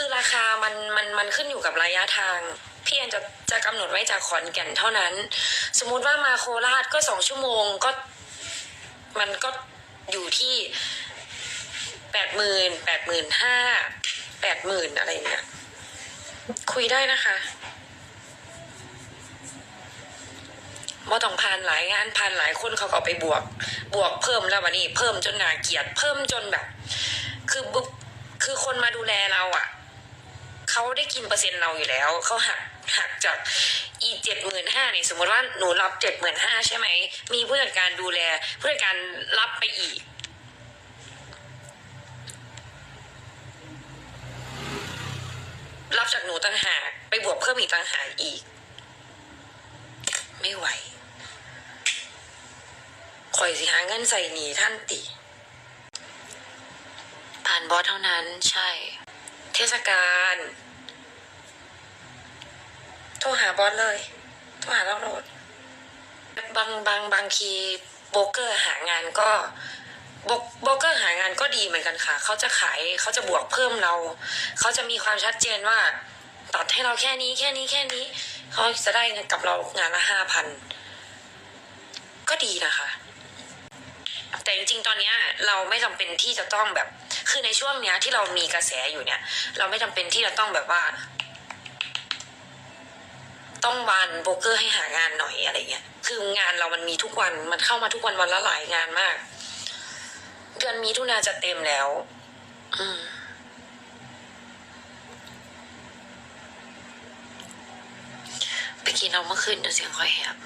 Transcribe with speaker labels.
Speaker 1: คือราคามันมันมันขึ้นอยู่กับระยะทางพี่แอนจะจะกำหนดไว้จากขอนแก่นเท่านั้น สมมุติว่ามาโคราชก็สองชั่วโมงก็ มันก็อยู่ที่แปดหมื่นแปดหมื่นห้าแปดหมื่นอะไรเนี่ยคุยได้นะคะบ่ต้องผ่านหลายงานผ่านหลายคนเขาก็ไปบวก บวกเพิ่มแล้ววันนี้ เพิ่มจนหนาเกลียดเพิ่มจนแบบ คือบุคือคนมาดูแลเราอะ่ะ เขาได้กินเปอร์เซ็นต์เราอยู่แล้วเขาหักหักจากอีเจ็ดหมื่นห้าเนี่ยสมมติว่าหนูรับเจ็ดหมื่นห้าใช่ไหม มีผู้จัดการดูแลผู้จัดการรับไปอีกรับจากหนูต่างหากไปบวกเพิ่มอีกต่างหากอีก ไม่ไหวข่อยสิหาเงินใส่หนีท่านติ ผ่านบอสเท่านั้นใช่ เทศกาล บอสเลยโทรหาเราโหลดบางบางบางทีโบรกเกอร์หางานก็โบรกโบเกอร์หางานก็ดีเหมือนกันค่ะ เขาจะขายเขาจะบวกเพิ่มเรา เขาจะมีความชัดเจนว่าตัดให้เราแค่นี้แค่นี้แค่นี้ เขาจะได้เงินกับเรางานละห้าพันก็ดีนะคะ แต่จริงๆ ตอนนี้เราไม่จำเป็นที่จะต้องแบบ คือในช่วงเนี้ยที่เรามีกระแสอยู่เนี่ย เราไม่จำเป็นที่จะต้องแบบว่า ต้องวันโบรกเกอร์ให้หางานหน่อยอะไรเงี้ย คืองานเรามันมีทุกวันมันเข้ามาทุกวันวันละหลายงานมาก เดือนมีทุนาจะเต็มแล้ว อืมไปกินเอาเมื่อคืนเดี๋ยวเสียงค่อยแหบ